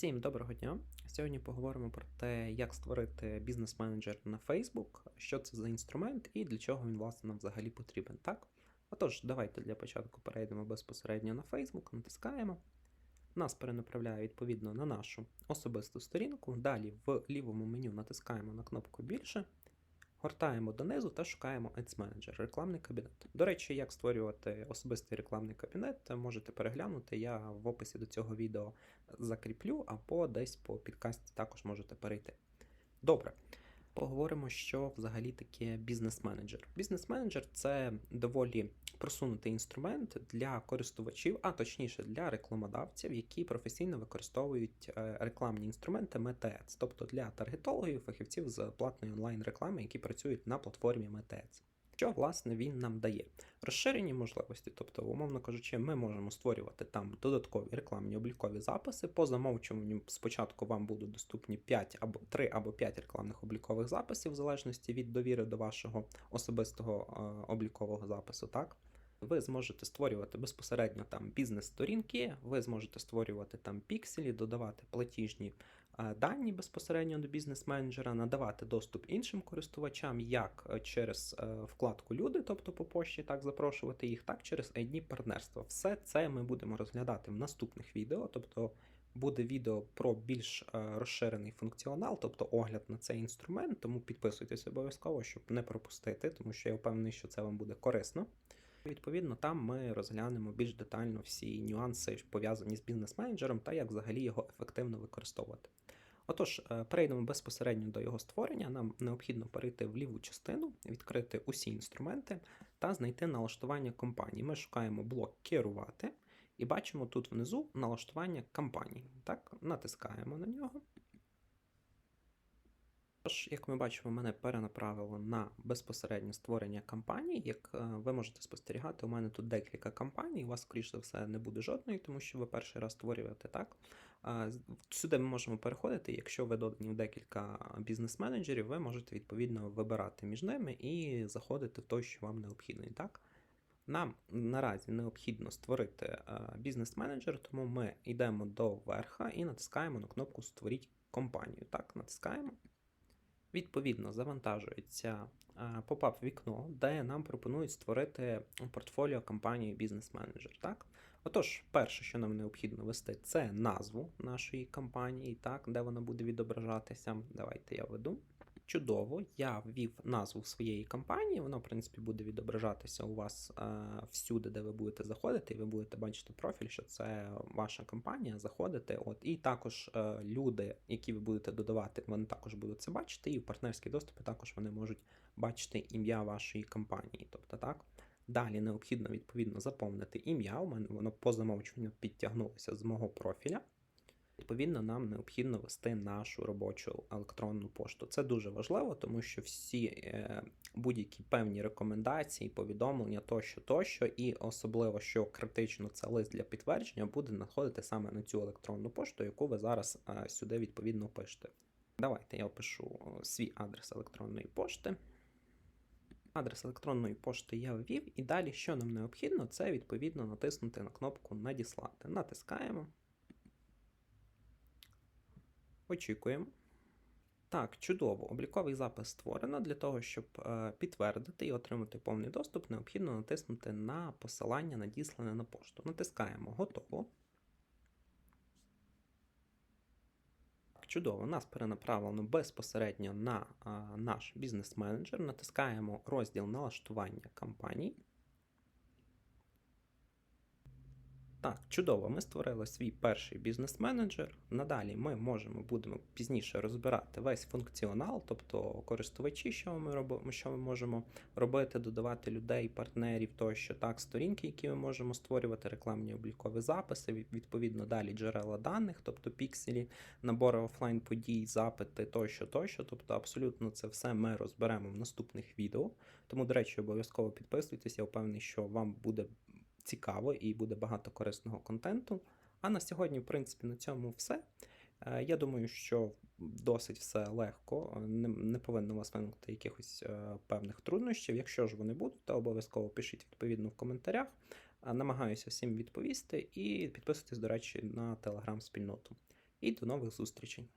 Всім доброго дня! Сьогодні поговоримо про те, як створити бізнес-менеджер на Facebook, що це за інструмент і для чого він власне нам взагалі потрібен. Так? Отож, давайте для початку перейдемо безпосередньо на Facebook, натискаємо. Нас перенаправляє відповідно на нашу особисту сторінку. Далі в лівому меню натискаємо на кнопку Більше, гортаємо донизу та шукаємо Ads Manager, рекламний кабінет. До речі, як створювати особистий рекламний кабінет, можете переглянути. Я в описі до цього відео закріплю, або десь по підкасті також можете перейти. Добре. Поговоримо, що взагалі таке бізнес-менеджер. Бізнес-менеджер це доволі просунутий інструмент для користувачів, а точніше для рекламодавців, які професійно використовують е, рекламні інструменти MetaAds, тобто для таргетологів, фахівців з платної онлайн-реклами, які працюють на платформі MetaAds. Що власне він нам дає? Розширені можливості, тобто, умовно кажучи, ми можемо створювати там додаткові рекламні облікові записи. По замовчуванню спочатку вам будуть доступні 5 або 3 або 5 рекламних облікових записів, в залежності від довіри до вашого особистого е, облікового запису. так? Ви зможете створювати безпосередньо там бізнес-сторінки, ви зможете створювати там пікселі, додавати платіжні е, дані безпосередньо до бізнес-менеджера, надавати доступ іншим користувачам, як е, через е, вкладку Люди, тобто по пошті, так запрошувати їх, так через ID партнерства. Все це ми будемо розглядати в наступних відео. тобто Буде відео про більш розширений функціонал, тобто огляд на цей інструмент, тому підписуйтесь обов'язково, щоб не пропустити, тому що я впевнений, що це вам буде корисно. Відповідно, там ми розглянемо більш детально всі нюанси, пов'язані з бізнес-менеджером та як взагалі його ефективно використовувати. Отож, е, перейдемо безпосередньо до його створення. Нам необхідно перейти в ліву частину, відкрити усі інструменти та знайти налаштування компанії. Ми шукаємо блок Керувати і бачимо тут внизу налаштування кампаній. Так, Натискаємо на нього. Тож, як ми бачимо, мене перенаправило на безпосереднє створення кампаній. Як е, ви можете спостерігати, у мене тут декілька кампаній, у вас, скоріш за все, не буде жодної, тому що ви перший раз створюєте так. Сюди ми можемо переходити, якщо ви додані в декілька бізнес-менеджерів, ви можете відповідно вибирати між ними і заходити в той, що вам необхідний. так? Нам наразі необхідно створити е, бізнес-менеджер, тому ми йдемо до верха і натискаємо на кнопку Створіть компанію. Так, натискаємо. Відповідно, завантажується е, попап вікно, де нам пропонують створити портфоліо компанії бізнес-менеджер. Так? Отож, перше, що нам необхідно ввести, це назву нашої компанії, так, де вона буде відображатися. Давайте я веду. Чудово, я ввів назву своєї компанії, воно, в принципі, буде відображатися у вас е, всюди, де ви будете заходити, і ви будете бачити профіль, що це ваша компанія, заходите. От, І також е, люди, які ви будете додавати, вони також будуть це бачити, і в партнерські доступи також вони можуть бачити ім'я вашої компанії. Тобто, так. Далі необхідно відповідно заповнити ім'я. У мене воно по замовчуванню підтягнулося з мого профіля. Відповідно, нам необхідно вести нашу робочу електронну пошту. Це дуже важливо, тому що всі е, будь-які певні рекомендації, повідомлення тощо, тощо, і особливо, що критично це лист для підтвердження, буде надходити саме на цю електронну пошту, яку ви зараз е, сюди відповідно пишете. Давайте я опишу е, свій адрес електронної пошти. Адрес електронної пошти я ввів, і далі, що нам необхідно, це відповідно натиснути на кнопку Надіслати. Натискаємо. Очікуємо. Так, чудово. Обліковий запис створено. Для того, щоб е, підтвердити і отримати повний доступ, необхідно натиснути на посилання, надіслане на пошту. Натискаємо Готово. Чудово, нас перенаправлено безпосередньо на а, наш бізнес-менеджер. Натискаємо розділ налаштування кампаній. Так, чудово, ми створили свій перший бізнес-менеджер. Надалі ми можемо будемо пізніше розбирати весь функціонал, тобто користувачі, що ми робимо, що ми можемо робити, додавати людей, партнерів, тощо так, сторінки, які ми можемо створювати, рекламні облікові записи, відповідно далі джерела даних, тобто пікселі, набори офлайн подій, запити тощо, тощо. Тобто, абсолютно це все ми розберемо в наступних відео. Тому, до речі, обов'язково підписуйтесь, я впевнений, що вам буде цікаво і буде багато корисного контенту. А на сьогодні, в принципі, на цьому все. Е, я думаю, що досить все легко, не, не повинно вас виникнути якихось е, певних труднощів. Якщо ж вони будуть, то обов'язково пишіть відповідно в коментарях. Намагаюся всім відповісти і підписуйтесь, до речі, на телеграм-спільноту. і до нових зустрічей!